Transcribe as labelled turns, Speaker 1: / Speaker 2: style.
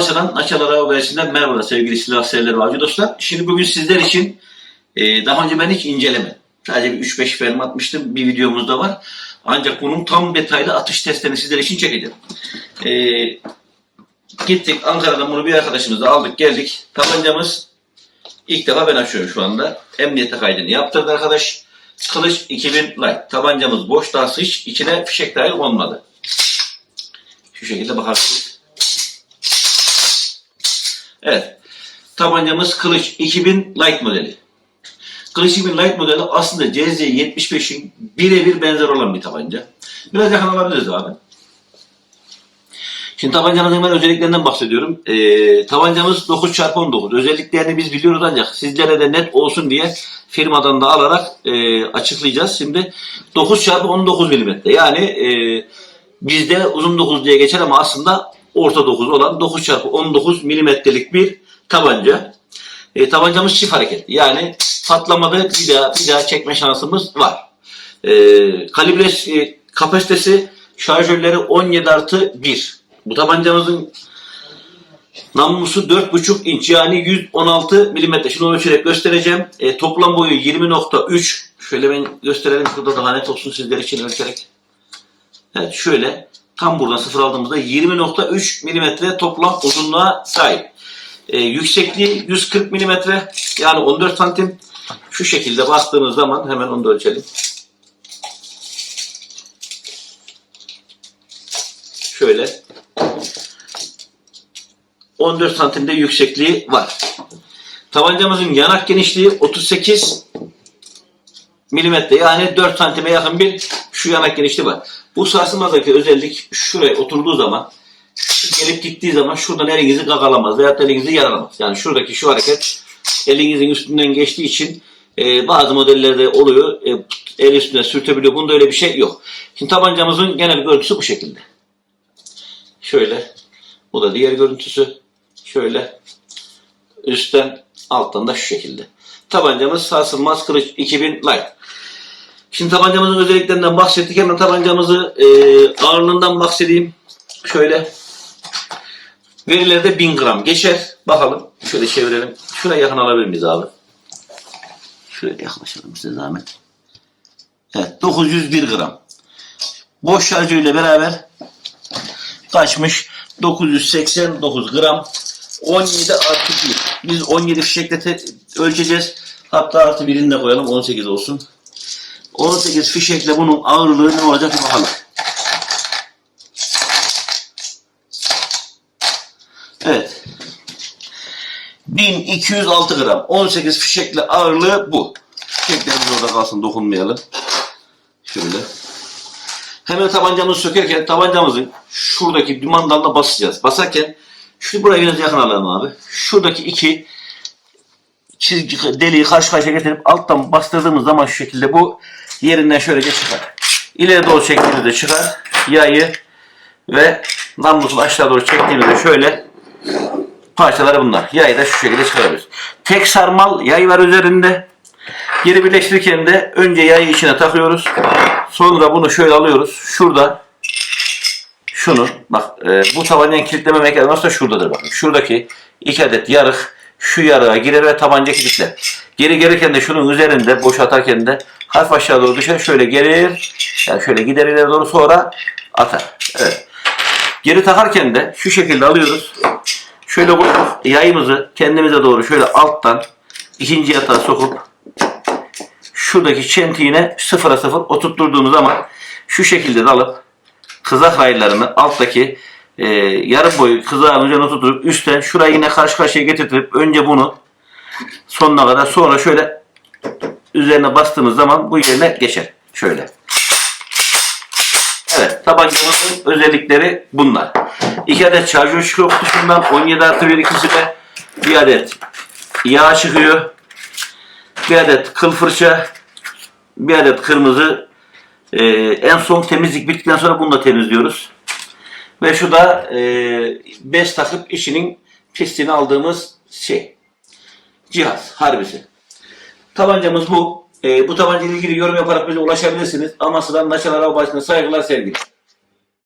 Speaker 1: Amasya'dan Açalar Habersi'nden merhaba sevgili silah severler ve dostlar. Şimdi bugün sizler için e, daha önce ben hiç inceleme. Sadece bir 3-5 film atmıştım. Bir videomuzda var. Ancak bunun tam detaylı atış testlerini sizler için çekeceğim. E, gittik Ankara'dan bunu bir arkadaşımızla aldık geldik. Tabancamız ilk defa ben açıyorum şu anda. Emniyete kaydını yaptırdı arkadaş. Kılıç 2000 light. Tabancamız boş daha hiç içine fişek dahil olmadı. Şu şekilde bakarsınız. Evet. Tabancamız Kılıç 2000 Light modeli. Kılıç 2000 Light modeli aslında CZ75'in birebir benzer olan bir tabanca. Biraz yakın alabiliriz abi. Şimdi tabancanın hemen özelliklerinden bahsediyorum. Ee, tabancamız 9x19. Özelliklerini biz biliyoruz ancak sizlere de net olsun diye firmadan da alarak e, açıklayacağız. Şimdi 9x19 mm. Yani e, bizde uzun 9 diye geçer ama aslında orta 9 olan 9x19 milimetrelik bir tabanca. E, tabancamız çift hareketli. Yani patlamada bir daha, bir daha çekme şansımız var. E, kalibre e, kapasitesi şarjörleri 17 artı 1. Bu tabancamızın namlusu 4,5 inç yani 116 milimetre. Onu ölçerek göstereceğim. E, toplam boyu 20.3. Şöyle ben gösterelim. Burada daha net olsun sizler için ölçerek. Evet şöyle tam buradan sıfır aldığımızda 20.3 milimetre toplam uzunluğa sahip. Ee, yüksekliği 140 milimetre yani 14 santim. Şu şekilde bastığımız zaman hemen onu da ölçelim. Şöyle 14 santimde yüksekliği var. Tabancamızın yanak genişliği 38 milimetre yani 4 santime yakın bir şu yanak genişliği var. Bu sarsılmadaki özellik şuraya oturduğu zaman gelip gittiği zaman şuradan elinizi gagalamaz veya elinizi yaralamaz. Yani şuradaki şu hareket elinizin üstünden geçtiği için e, bazı modellerde oluyor. E, el üstüne sürtebiliyor. Bunda öyle bir şey yok. Şimdi tabancamızın genel görüntüsü bu şekilde. Şöyle. Bu da diğer görüntüsü. Şöyle. Üstten alttan da şu şekilde. Tabancamız sarsılmaz kılıç 2000 light. Şimdi tabancamızın özelliklerinden bahsettik. Hemen tabancamızı e, ağırlığından bahsedeyim. Şöyle verilerde 1000 gram geçer. Bakalım. Şöyle çevirelim. Şuraya yakın alabilir miyiz abi? Şöyle yaklaşalım size zahmet. Evet 901 gram. Boş şarjıyla beraber kaçmış? 989 gram. 17 artı 1. Biz 17 fişekle ölçeceğiz. Hatta artı birini de koyalım 18 olsun. 18 fişekle bunun ağırlığı ne olacak bakalım. Evet. 1206 gram. 18 fişekle ağırlığı bu. Fişeklerimiz orada kalsın dokunmayalım. Şöyle. Hemen tabancamızı sökerken tabancamızın şuradaki düman dalına basacağız. Basarken şu buraya biraz yakın alalım abi. Şuradaki iki çizgi deliği karşı karşıya getirip alttan bastırdığımız zaman şu şekilde bu yerinden şöylece çıkar. İleri doğru çektiğimizde çıkar. Yayı ve namlusunu aşağı doğru çektiğimizde şöyle parçaları bunlar. Yayı da şu şekilde çıkarıyoruz. Tek sarmal yay var üzerinde. Geri birleştirirken de önce yayı içine takıyoruz. Sonra bunu şöyle alıyoruz. Şurada şunu bak e, bu tabancanın kilitleme mekanizması da şuradadır bakın. Şuradaki iki adet yarık şu yarığa girer ve tabanca kilitler. Geri gelirken de şunun üzerinde boş atarken de hafif aşağı doğru düşer. Şöyle gelir. Yani şöyle gider ileri doğru sonra atar. Evet. Geri takarken de şu şekilde alıyoruz. Şöyle bu yayımızı kendimize doğru şöyle alttan ikinci yatağa sokup şuradaki çentiğine sıfıra sıfır oturtturduğumuz zaman şu şekilde de alıp kızak raylarını alttaki e, yarım boyu kızağın üzerine oturtup üstten şurayı yine karşı karşıya getirtip önce bunu sonuna kadar sonra şöyle üzerine bastığımız zaman bu yerine geçer. Şöyle. Evet tabancamızın özellikleri bunlar. 2 adet şarjör çıkıyor kutusundan 17 artı 1 ikisi de bir adet yağ çıkıyor. Bir adet kıl fırça, bir adet kırmızı. Ee, en son temizlik bittikten sonra bunu da temizliyoruz. Ve şu da e, bez takıp işinin pisliğini aldığımız şey. Cihaz, harbisi. Tabancamız bu. E, bu tabanca ile ilgili yorum yaparak bize ulaşabilirsiniz. Amasya'dan Naşal Araba Başkanı saygılar sevgiler.